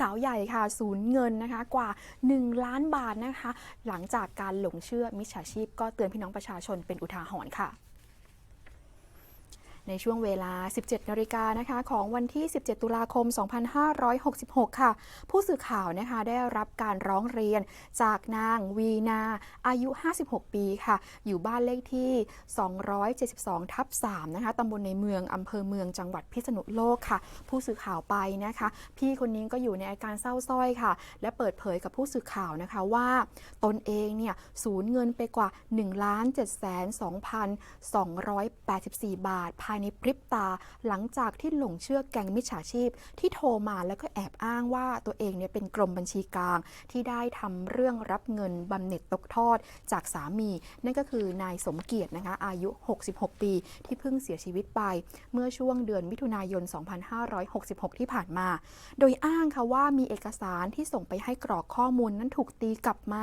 สาวใหญ่ค่ะสูญเงินนะคะกว่า 1 ล้านบาทนะคะ หลังจากการหลงเชื่อมิจฉาชีพก็เตือนพี่น้องประชาชนเป็นอุทาหรณ์ค่ะ ในช่วงเวลา 17นาฬิกานะคะของวันที่ 17 ตุลาคม 2566 ค่ะ ผู้สื่อข่าวนะคะได้รับการร้องเรียนจากนางวีนา อายุ 56 ปีค่ะ อยู่บ้านเลขที่ 272 ทับ 3 นะคะตำบลในเมืองอำเภอเมืองจังหวัดพิษณุโลกค่ะ ผู้สื่อข่าวไปนะคะ พี่คนนี้ก็อยู่ในอาการเศร้าส้อยค่ะ และเปิดเผยกับผู้สื่อข่าวนะคะว่า ตนเองเนี่ยสูญเงินไปกว่า 1,72,284 บาทภายในพริบตา หลังจากที่หลงเชื่อแก๊งมิจฉาชีพ ที่โทรมาแล้วก็แอบอ้างว่าตัวเองเนี่ยเป็นกรมบัญชีกลาง ที่ได้ทำเรื่องรับเงินบำเหน็จตกทอดจากสามี นั่นก็คือนายสมเกียรตินะคะอายุ 66 ปี ที่เพิ่งเสียชีวิตไป เมื่อช่วงเดือนมิถุนายน 2566 ที่ผ่านมา โดยอ้างค่ะว่ามีเอกสารที่ส่งไปให้กรอกข้อมูลนั้นถูกตีกลับมา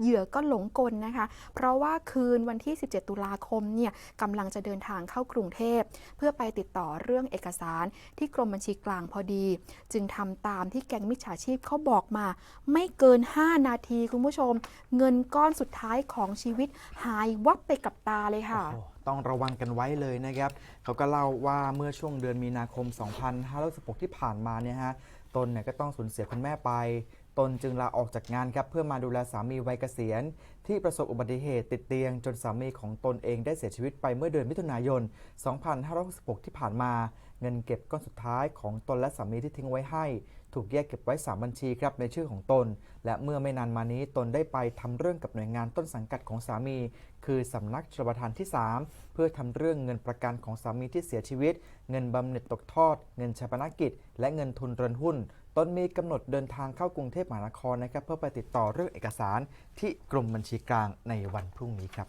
เหยื่อก็หลงกลนะคะ เพราะว่าคืนวันที่ 17 ตุลาคมเนี่ยกำลังจะเดินทางเข้ากรุงเทพเพื่อไปติดต่อเรื่องเอกสารที่กรมบัญชีกลางพอดี จึงทำตามที่แก๊งมิจฉาชีพเขาบอกมา ไม่เกิน 5 นาทีคุณผู้ชม เงินก้อนสุดท้ายของชีวิตหายวับไปกับตาเลยค่ะ ต้องระวังกันไว้เลยนะครับ เขาก็เล่าว่าเมื่อช่วงเดือนมีนาคม 2516 ที่ผ่านมาเนี่ยฮะ ตนเนี่ยก็ต้องสูญเสียคุณแม่ไป ตนจึงลาออกจากงานครับเพื่อมาดูแลสามีวัยเกษียณ ที่ประสบอุบัติเหตุติดเตียง จนสามีของตนเองได้เสียชีวิตไปเมื่อเดือนมิถุนายน 2566 ที่ผ่านมา เงินเก็บก้อนสุดท้ายของตนและสามีที่ทิ้งไว้ให้ ถูกแยกเก็บไว้ 3 บัญชีครับในชื่อของตน และเมื่อไม่นานมานี้ตนได้ไปทำเรื่องกับหน่วยงานต้นสังกัดของสามี คือสำนักชลประทานที่ 3 เพื่อทำเรื่องเงินประกันของสามีที่เสียชีวิต เงินบำเหน็จตกทอด เงินชาปนกิจ และเงินทุนเรือนหุ้น ตนมีกำหนดเดินทางเข้ากรุงเทพมหานครนะครับเพื่อไปติดต่อเรื่องเอกสารที่กรมบัญชีกลางในวันพรุ่งนี้ครับ